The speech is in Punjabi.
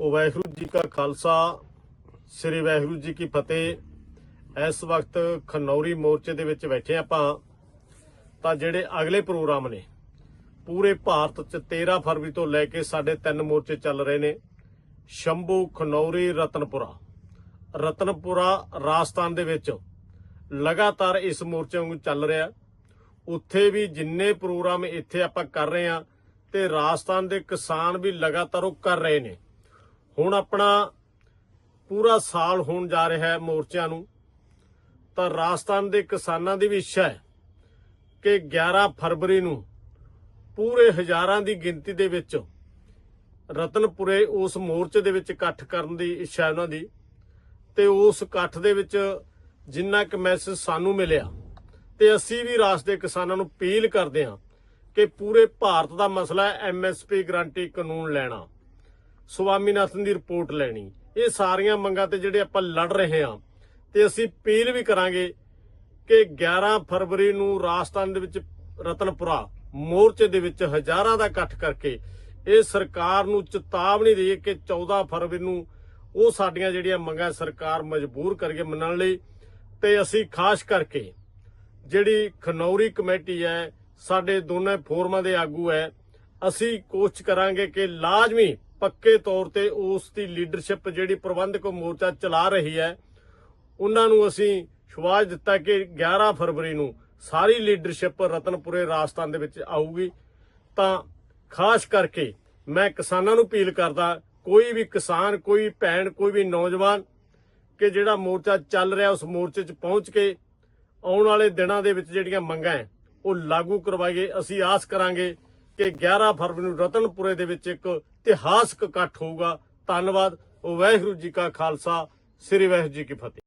ਉਹ ਵਾਹਿਗੁਰੂ ਜੀ ਕਾ ਖਾਲਸਾ, ਸ੍ਰੀ ਵਾਹਿਗੁਰੂ ਜੀ ਕੀ ਫਤਿਹ। ਇਸ ਵਕਤ ਖਨੌਰੀ ਮੋਰਚੇ ਦੇ ਵਿੱਚ ਬੈਠੇ ਆਪਾਂ, ਤਾਂ ਜਿਹੜੇ ਅਗਲੇ ਪ੍ਰੋਗਰਾਮ ਨੇ, ਪੂਰੇ ਭਾਰਤ 'ਚ 13 ਫਰਵਰੀ ਤੋਂ ਲੈ ਕੇ ਸਾਡੇ ਤਿੰਨ ਮੋਰਚੇ ਚੱਲ ਰਹੇ ਨੇ, ਸ਼ੰਭੂ, ਖਨੌਰੀ, ਰਤਨਪੁਰਾ। ਰਤਨਪੁਰਾ ਰਾਜਸਥਾਨ ਦੇ ਵਿੱਚ ਲਗਾਤਾਰ ਇਸ ਮੋਰਚੇ ਵਾਂਗੂ ਚੱਲ ਰਿਹਾ। ਉੱਥੇ ਵੀ ਜਿੰਨੇ ਪ੍ਰੋਗਰਾਮ ਇੱਥੇ ਆਪਾਂ ਕਰ ਰਹੇ ਆ ਤੇ ਰਾਜਸਥਾਨ ਦੇ ਕਿਸਾਨ ਵੀ ਲਗਾਤਾਰ ਉਹ ਕਰ ਰਹੇ ਨੇ। ਹੁਣ ਆਪਣਾ ਪੂਰਾ ਸਾਲ ਹੋਣ ਜਾ ਰਿਹਾ ਹੈ ਮੋਰਚਿਆਂ ਨੂੰ, ਤਾਂ ਰਾਜਸਥਾਨ ਦੇ ਕਿਸਾਨਾਂ ਦੀ ਵੀ ਇੱਛਾ ਹੈ ਕਿ 11 ਫਰਵਰੀ ਨੂੰ ਪੂਰੇ ਹਜ਼ਾਰਾਂ ਦੀ ਗਿਣਤੀ ਦੇ ਵਿੱਚ ਰਤਨਪੁਰੇ ਉਸ ਮੋਰਚੇ ਦੇ ਵਿੱਚ ਇਕੱਠ ਕਰਨ ਦੀ ਇੱਛਾ ਉਹਨਾਂ ਦੀ। ਤੇ ਉਸ ਇਕੱਠ ਦੇ ਵਿੱਚ ਜਿੰਨਾ ਕੁ ਮੈਸੇਜ ਸਾਨੂੰ ਮਿਲਿਆ, ਤੇ ਅਸੀਂ ਵੀ ਰਾਜ ਦੇ ਕਿਸਾਨਾਂ ਨੂੰ ਅਪੀਲ ਕਰਦੇ ਹਾਂ ਕਿ ਪੂਰੇ ਭਾਰਤ ਦਾ ਮਸਲਾ ਹੈ ਐਮਐਸਪੀ ਗਰੰਟੀ ਕਾਨੂੰਨ ਲੈਣਾ। ਸੁਆਮੀਨਾਥਨ ਦੀ ਰਿਪੋਰਟ ਲੈਣੀ। ਇਹ ਸਾਰੀਆਂ ਮੰਗਾਂ ਤੇ ਜਿਹੜੇ ਆਪਾਂ ਲੜ ਰਹੇ ਹਾਂ, ਤੇ ਅਸੀਂ ਅਪੀਲ ਵੀ ਕਰਾਂਗੇ ਕਿ 11 ਫਰਵਰੀ ਨੂੰ ਰਾਜਸਥਾਨ ਦੇ ਵਿੱਚ ਰਤਨਪੁਰਾ ਮੋਰਚੇ ਦੇ ਵਿੱਚ ਹਜ਼ਾਰਾਂ ਦਾ ਇਕੱਠ ਕਰਕੇ ਇਹ ਸਰਕਾਰ ਨੂੰ ਚੇਤਾਵਨੀ ਦੇਈਏ ਕਿ 14 ਫਰਵਰੀ ਨੂੰ ਉਹ ਸਾਡੀਆਂ ਜਿਹੜੀਆਂ ਮੰਗਾਂ ਸਰਕਾਰ ਮਜਬੂਰ ਕਰਕੇ ਮੰਨਣ ਲਈ, ਤੇ ਅਸੀਂ ਖਾਸ ਕਰਕੇ ਜਿਹੜੀ ਖਨੌਰੀ ਕਮੇਟੀ ਹੈ, ਸਾਡੇ ਦੋਨੇ ਫੋਰਮਾਂ ਦੇ ਆਗੂ ਹੈ, ਅਸੀਂ ਕੋਸ਼ਿਸ਼ ਕਰਾਂਗੇ ਕਿ ਲਾਜ਼ਮੀ ਪੱਕੇ ਤੌਰ ਤੇ ਉਸ ਦੀ ਲੀਡਰਸ਼ਿਪ ਜਿਹੜੀ ਪ੍ਰਬੰਧਕ ਮੋਰਚਾ ਚਲਾ ਰਹੀ ਹੈ, ਉਹਨਾਂ ਨੂੰ ਅਸੀਂ ਸ਼ਵਾਜ ਦਿੱਤਾ ਕਿ 11 ਫਰਵਰੀ ਨੂੰ ਸਾਰੀ ਲੀਡਰਸ਼ਿਪ ਰਤਨਪੁਰੇ ਰਾਜਸਥਾਨ ਦੇ ਵਿੱਚ ਆਊਗੀ। ਤਾਂ ਖਾਸ ਕਰਕੇ ਮੈਂ ਕਿਸਾਨਾਂ ਨੂੰ ਅਪੀਲ ਕਰਦਾ, ਕੋਈ ਵੀ ਕਿਸਾਨ, ਕੋਈ ਭੈਣ, ਕੋਈ ਵੀ ਨੌਜਵਾਨ ਕਿ ਜਿਹੜਾ ਮੋਰਚਾ ਚੱਲ ਰਿਹਾ ਉਸ ਮੋਰਚੇ 'ਚ ਪਹੁੰਚ ਕੇ ਆਉਣ ਵਾਲੇ ਦਿਨਾਂ ਦੇ ਵਿੱਚ ਜਿਹੜੀਆਂ ਮੰਗਾਂ ਉਹ ਲਾਗੂ ਕਰਵਾਈਏ। ਅਸੀਂ ਆਸ ਕਰਾਂਗੇ ਕਿ 11 ਫਰਵਰੀ ਨੂੰ ਰਤਨਪੁਰੇ ਦੇ ਵਿੱਚ ਇੱਕ ਇਤਿਹਾਸਕ ਇਕੱਠ ਹੋਊਗਾ। ਧੰਨਵਾਦ। ਵਾਹਿਗੁਰੂ ਜੀ ਕਾ ਖਾਲਸਾ, ਸ੍ਰੀ ਵਾਹਿਗੁਰੂ ਜੀ ਕੀ ਫਤਿਹ।